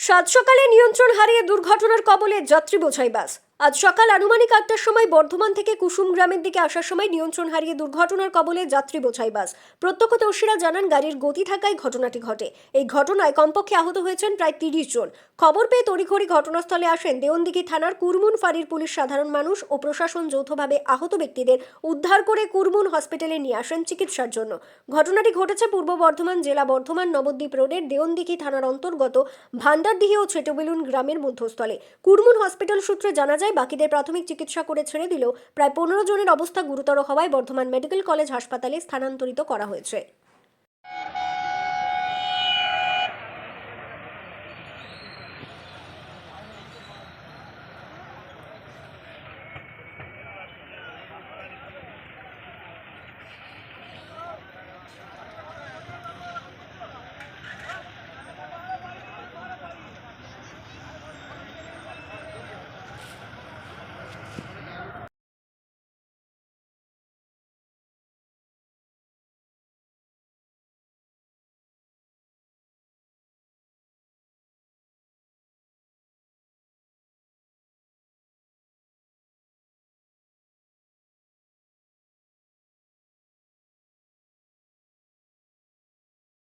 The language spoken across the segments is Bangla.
সাত সকালে নিয়ন্ত্রণ হারিয়ে দুর্ঘটনার কবলে যাত্রী বোঝাই বাস। আজ সকাল আনুমানিক আটটার সময় বর্ধমান থেকে কুসুম গ্রামের দিকে আসার সময় নিয়ন্ত্রণ হারিয়ে দুর্ঘটনার কবলে যাত্রী বোঝাই বাস। প্রত্যক্ষদর্শীরা জানান, গাড়ির গতি থাকায় ঘটনাটি ঘটে। এই ঘটনায় কমপক্ষে আহত হয়েছেন প্রায় তিরিশ জন। খবর পেয়ে তড়িঘড়ি ঘটনাস্থলে আসেন দেওয়ন্দিঘি থানার কুরমুন ফাঁড়ির পুলিশ সাধারণ মানুষ ও প্রশাসন যৌথভাবে আহত ব্যক্তিদের উদ্ধার করে কুরমুন হসপিটালে নিয়ে আসেন চিকিৎসার জন্য। ঘটনাটি ঘটেছে পূর্ব বর্ধমান জেলা বর্ধমান নবদ্বীপ রোডের দেওয়ন্দিঘি থানার অন্তর্গত ভান্ডারদিহি ও ছেটবেলুন গ্রামের মধ্যস্থলে। কুরমুন হসপিটাল সূত্রে জানা যায় বাকিদের প্রাথমিক চিকিৎসা করে ছেড়ে দিলেও প্রায় পনেরো জনের অবস্থা গুরুতর হওয়ায় বর্ধমান মেডিকেল কলেজ হাসপাতালে স্থানান্তরিত করা হয়েছে।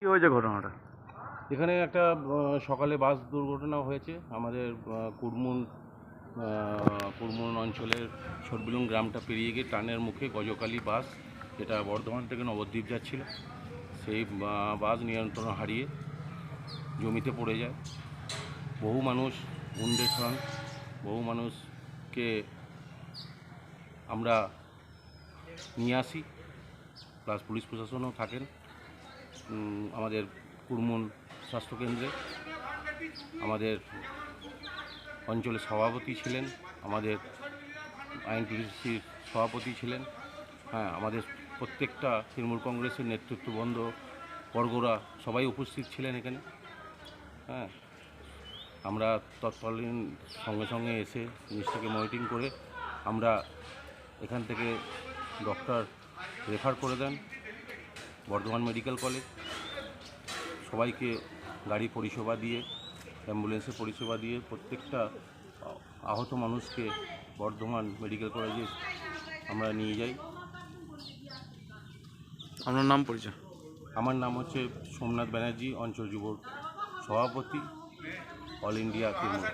কি হয়েছে ঘটনাটা? এখানে একটা সকালে বাস দুর্ঘটনা হয়েছে। আমাদের কুরমুন কুরমুন অঞ্চলের সরবিলুং গ্রামটা পেরিয়ে গিয়ে টানের মুখে গজকালী বাস, যেটা বর্ধমান থেকে নবদ্বীপ যাচ্ছিল, সেই বাস নিয়ন্ত্রণ হারিয়ে জমিতে পড়ে যায়। বহু মানুষ উন্দেশ হন বহু মানুষকে আমরা নিয়ে আসি। প্লাস পুলিশ প্রশাসনও থাকেন। আমাদের কুরমুন স্বাস্থ্যকেন্দ্রে। আমাদের অঞ্চলের সভাপতি ছিলেন, আমাদের আইনটিসির সভাপতি ছিলেন। হ্যাঁ আমাদের প্রত্যেকটা তৃণমূল কংগ্রেসের নেতৃত্ববন্ধ বর্গরা সবাই উপস্থিত ছিলেন এখানে। হ্যাঁ আমরা তৎকালীন সঙ্গে সঙ্গে এসে জিনিসটাকে মনিটরিং করে আমরা এখান থেকে ডক্টর রেফার করে দেন। Bardhaman medical college. সবাইকে গাড়ি পরিষেবা দিয়ে অ্যাম্বুলেন্সের পরিষেবা দিয়ে প্রত্যেকটা আহত মানুষকে বর্ধমান মেডিকেল কলেজে আমরা নিয়ে যাই। আপনার নাম পরিচয়? আমার নাম হচ্ছে সোমনাথ ব্যানার্জি অঞ্চল যুব সভাপতি অল ইন্ডিয়া তৃণমূল